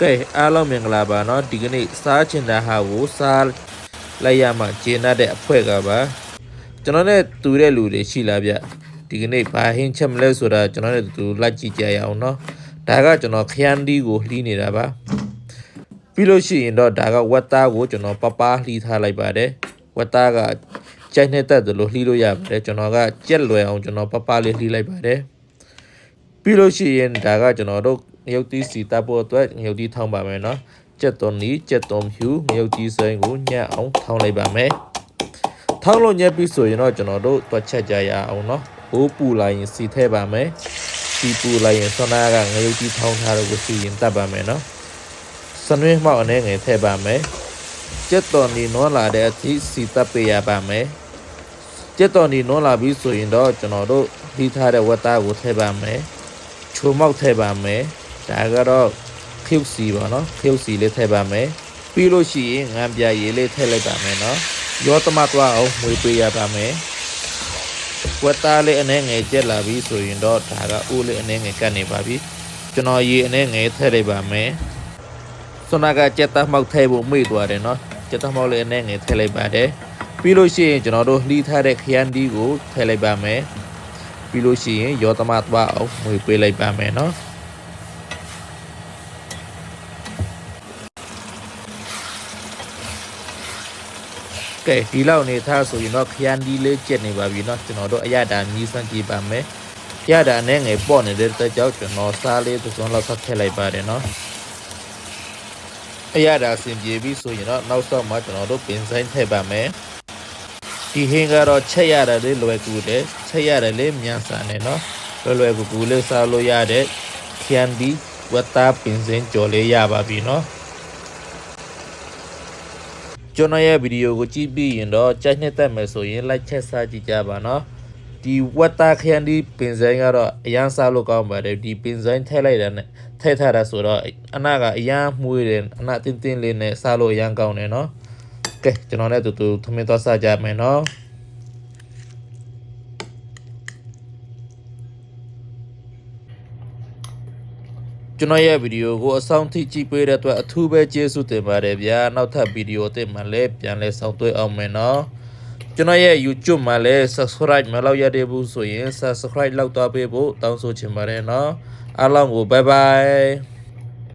ကဲအားလုံးမင်္ဂလာပါเนาะဒီကနေ့စားချင်တဲ့ဟာကိုစားလိုက်ရမှကျင်းတဲ့အဖွဲ့ကပါကျွန်တော်နဲ့တူတဲ့လူတွေရှိလားဗျဒီကနေ့ဘာဟင်းချက်မလဲဆိုတာကျွန်တော်နဲ့တူတူလိုက်ကြည့်ကြရအောင်เนาะဒါကကျွန်တော်ခရမ်းဒီကိုလှီးနေတာပါပြီးလို့ရှိရင်တော့ဒါကဝက်သားကိုကျွန်တော်ပပလှီးထားလိုက်ပါတယ်ဝက်သားကကြိုက်နေတဲ့တလို့လှီးလို့ရပါတယ်ကျွန်တော်ကကြက်လွယ်အောင်ကျွန်တော်ပပလေးလှီးလိုက်ပါတယ် ပြီးလို့ရှိရင်ဒါကကျွန်တော်တို့ ငရုတ်တီးစီတပ်ဖို့အတွက်ငရုတ်တီးထောင်းပါမယ်နော်ကြက်သွန်နီကြက်သွန်ဖြူငရုတ်ကြီးစိမ်းကိုညှက်အောင်ထောင်းလိုက်ပါမယ်ထောင်းလို့ညက်ပြီးဆိုရင်တော့ကျွန်တော်တို့တွက်ချက်ကြရအောင်နော်ဘိုးပူလာရင်စီထဲပါမယ်စီပူလာရင်ဆွမ်းနာကငရုတ်ကြီးထောင်းထားတော့ကိုစီရင်တပ်ပါမယ်နော်စနွေးမှောက်အနေငယ်ထည့်ပါမယ်ကြက်သွန်နီနွားလာတဲ့အထိစီတပ်ပေးရပါမယ်ကြက်သွန်နီနွားလာပြီးဆိုရင်တော့ကျွန်တော်တို့လှီးထားတဲ့ဝက်သားကိုထည့်ပါမယ်ချိုမောက်ထည့်ပါမယ် ဒါကတော့ခရုပ်စီပါနော်ခရုပ်စီလေးထည့်ပါမယ်ပြီးလို့ရှိရင်ငံပြရည်လေးထည့်လိုက်ပါမယ်နော်ရောတမသွားအောင်မွေပေးရပါမယ်ဝက်သားလေးအနေငယ်ကျက်လာပြီဆိုရင်တော့ဒါကအိုးလေးအနေငယ်ကတ်နေပါပြီကျွန်တော်ရေအနေငယ်ထည့်လိုက်ပါမယ်စွနာကကြက်သားမောက်ထည့်ဖို့မေ့သွားတယ်နော်ကြက်သားမောက်လေးအနေငယ်ထည့်လိုက်ပါတယ်ပြီးလို့ရှိရင်ကျွန်တော်တို့လှီးထားတဲ့ခရမ်းဒီကိုထည့်လိုက်ပါမယ်ပြီးလို့ရှိရင်ရောသမသွားအောင်ငွေပေးလိုက်ပါမယ်เကဲဒီလောက်နေသားဆိုရင်တော့ခရမ်းဒီလေးကျက်နေပါပြီเนาะကျွန်တော်တို့အရတာမြည်စမ်းကြည့်ပါမယ်ရတာနဲ့ငယ်ပေါ့နေတဲ့တက်ကြောက်ကျွန်တော်စားလေးတစ်စုံလောက်ဆက်ထည့်လိုက်ပါတယ်เนาะအရတာအဆင်ပြေပြီဆိုရင်တော့နောက်ဆုံးမှကျွန်တော်တို့ပင်ဆိုင်ထည့်ပါမယ် ဒီဟင်းကတော့ချက်ရတယ်လေလွယ်ကူတယ်ချက်ရတယ်လေမြန်ဆန်တယ်နော်လွယ်လွယ်ကူကူလေးစားလို့ရတဲ့ခရန်ဒီဝတ်သားပင်စင်ကြော်လေးရပါပြီနော် ကျွန်တော်ရဲ့ဗီဒီယိုကိုကြည့်ပြီးရင်တော့ကြိုက်နှစ်သက်မယ်ဆိုရင် like ချက်စားကြည့်ကြပါနော်ဒီဝတ်သားခရန်ဒီပင်စင်ကတော့အရန်စားလို့ကောင်းပါတယ်ဒီပင်စင်ထည့်လိုက်တာနဲ့ထည့်ထားတာဆိုတော့အနာကအရန်မှုတယ်အနာတင်းတင်းလေးနဲ့စားလို့အရန်ကောင်းတယ်နော်ကဲကျွန်တော်လည်းတူတူထမင်းသွားစားကြမယ်နော် ကျွန်တော်ရဲ့ဗီဒီယိုကိုအဆုံးထိကြည့်ပေးတဲ့အတွက်အထူးပဲကျေးဇူးတင်ပါတယ်ဗျာနောက်ထပ်ဗီဒီယိုအသစ်မှာလည်းပြန်လဲဆောင်တွေ့အောင်မယ်နော်ကျွန်တော်ရဲ့ YouTube မှာလည်း subscribe မလုပ်ရသေးဘူးဆိုရင် subscribe လောက်သွားပေးဖို့တောင်းဆိုချင်ပါတယ်နော်အားလုံးကို bye bye